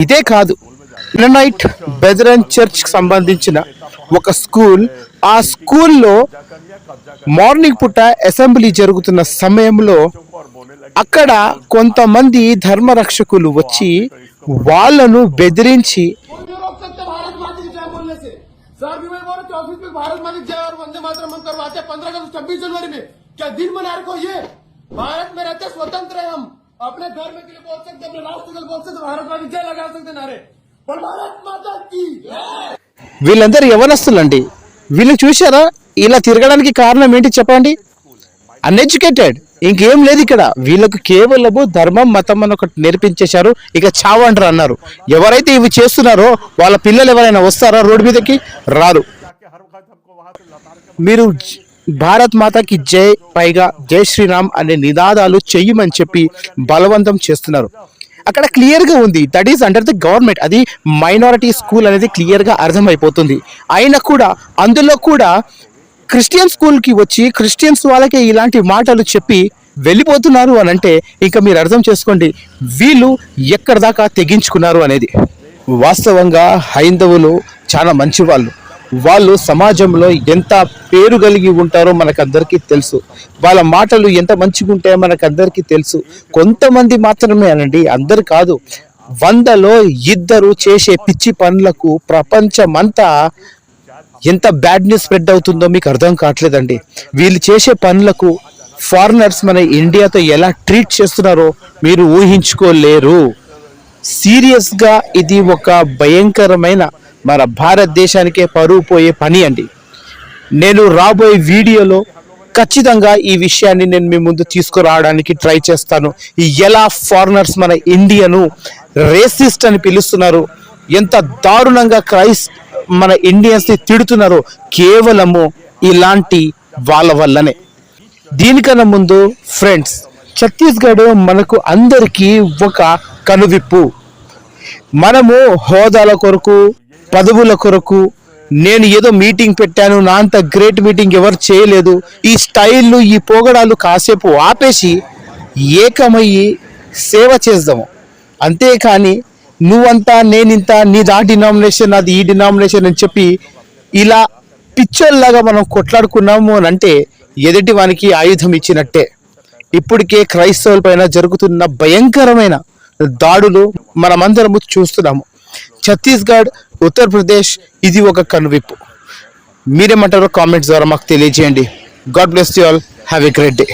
ఇదే కాదు night బెదరన్ church సంబంధించిన ఒక స్కూల్ ఆ స్కూల్లో మార్నింగ్ పూట అసెంబ్లీ జరుగుతున్న సమయంలో అక్కడ కొంతమంది ధర్మరక్షకులు వచ్చి వాళ్ళను బెదిరించి क्यों रोक सकते भारत माता की जय बोलने से सर भी मैं बोल रहा ऑफिस में भारत माता की जय और वंदे मातरम हम करवाते हैं पंद्रह अगस्त छब्बीस जनवरी में क्या दिन मना रखो ये भारत में रहते स्वतंत्र है हम अपने धर्म के लिए बोल सकते अपने राष्ट्र के लिए बोल सकते भारत माता की जय लगा सकते नारे पर भारत माता की వీళ్ళందరూ యవనస్తులండి వీళ్ళు చూశారా ఇలా తిరగడానికి కారణం ఏంటి చెప్పండి అన్ఎడ్యుకేటెడ్ ఇంకేం లేదు ఇక్కడ వీళ్ళకు కేవలము ధర్మం మతం అని ఒకటి నేర్పించేశారు ఇక చావండ్రు అన్నారు ఎవరైతే ఇవి చేస్తున్నారో వాళ్ళ పిల్లలు ఎవరైనా వస్తారా రోడ్డు మీదకి రారు మీరు జ- భారత్ మాతకి జై పైగా జై శ్రీరామ్ అనే నినాదాలు చెయ్యమని చెప్పి బలవంతం చేస్తున్నారు. అక్కడ క్లియర్గా ఉంది that is under the government అది మైనారిటీ స్కూల్ అనేది క్లియర్గా అర్థమైపోతుంది. అయినా కూడా అందులో కూడా క్రిస్టియన్ స్కూల్కి వచ్చి క్రిస్టియన్స్ వాళ్ళకే ఇలాంటి మాటలు చెప్పి వెళ్ళిపోతున్నారు అని అంటే ఇంకా మీరు అర్థం చేసుకోండి వీళ్ళు ఎక్కడి దాకా తెగించుకున్నారు అనేది. వాస్తవంగా హైందవులు చాలా మంచి వాళ్ళు వాళ్ళు సమాజంలో ఎంత పేరు కలిగి ఉంటారో మనకందరికీ తెలుసు. వాళ్ళ మాటలు ఎంత మంచిగా ఉంటాయో మనకందరికీ తెలుసు. కొంతమంది మాత్రమే అనండి అందరు కాదు. వందలో ఇద్దరు చేసే పిచ్చి పనులకు ప్రపంచమంతా ఎంత బ్యాడ్ న్యూస్ స్ప్రెడ్ అవుతుందో మీకు అర్థం కావట్లేదండి. వీళ్ళు చేసే పనులకు ఫారినర్స్ మన ఇండియాతో ఎలా ట్రీట్ చేస్తున్నారో మీరు ఊహించుకోలేరు. సీరియస్గా ఇది ఒక భయంకరమైన మన భారతదేశానికే పరువు పోయే పని అండి. నేను రాబోయే వీడియోలో ఖచ్చితంగా ఈ విషయాన్ని నేను మీ ముందు తీసుకురావడానికి ట్రై చేస్తాను. ఎలా ఫారినర్స్ మన ఇండియను రేసిస్ట్ అని పిలుస్తున్నారు ఎంత దారుణంగా క్రైస్ మన ఇండియన్స్ని తిడుతున్నారో కేవలము ఇలాంటి వాళ్ళ వల్లనే. దీనికన్నా ముందు ఫ్రెండ్స్ ఛత్తీస్గఢ్ మనకు అందరికీ ఒక కనువిప్పు. మనము హోదాల కొరకు పదవుల కొరకు నేను ఏదో మీటింగ్ పెట్టాను నా అంత గ్రేట్ మీటింగ్ ఎవరు చేయలేదు. ఈ స్టైళ్ళు ఈ పోగడాలు కాసేపు ఆపేసి ఏకమయ్యి సేవ చేద్దాము. అంతేకాని నువ్వంతా నేనింత నీది ఆ డినామినేషన్ నాది ఈ డినామినేషన్ అని చెప్పి ఇలా పిచ్చోల్లాగా మనం కొట్లాడుకున్నాము అని అంటే ఎదుటి వానికి ఆయుధం ఇచ్చినట్టే. ఇప్పటికే క్రైస్తవుల పైన జరుగుతున్న భయంకరమైన దాడులు మనమందరము చూస్తున్నాము. ఛత్తీస్గఢ్ ఉత్తరప్రదేశ్ ఇది ఒక కనువిప్పు. మీరేమంటారో కామెంట్స్ ద్వారా మాకు తెలియజేయండి. God bless you all. Have a great day.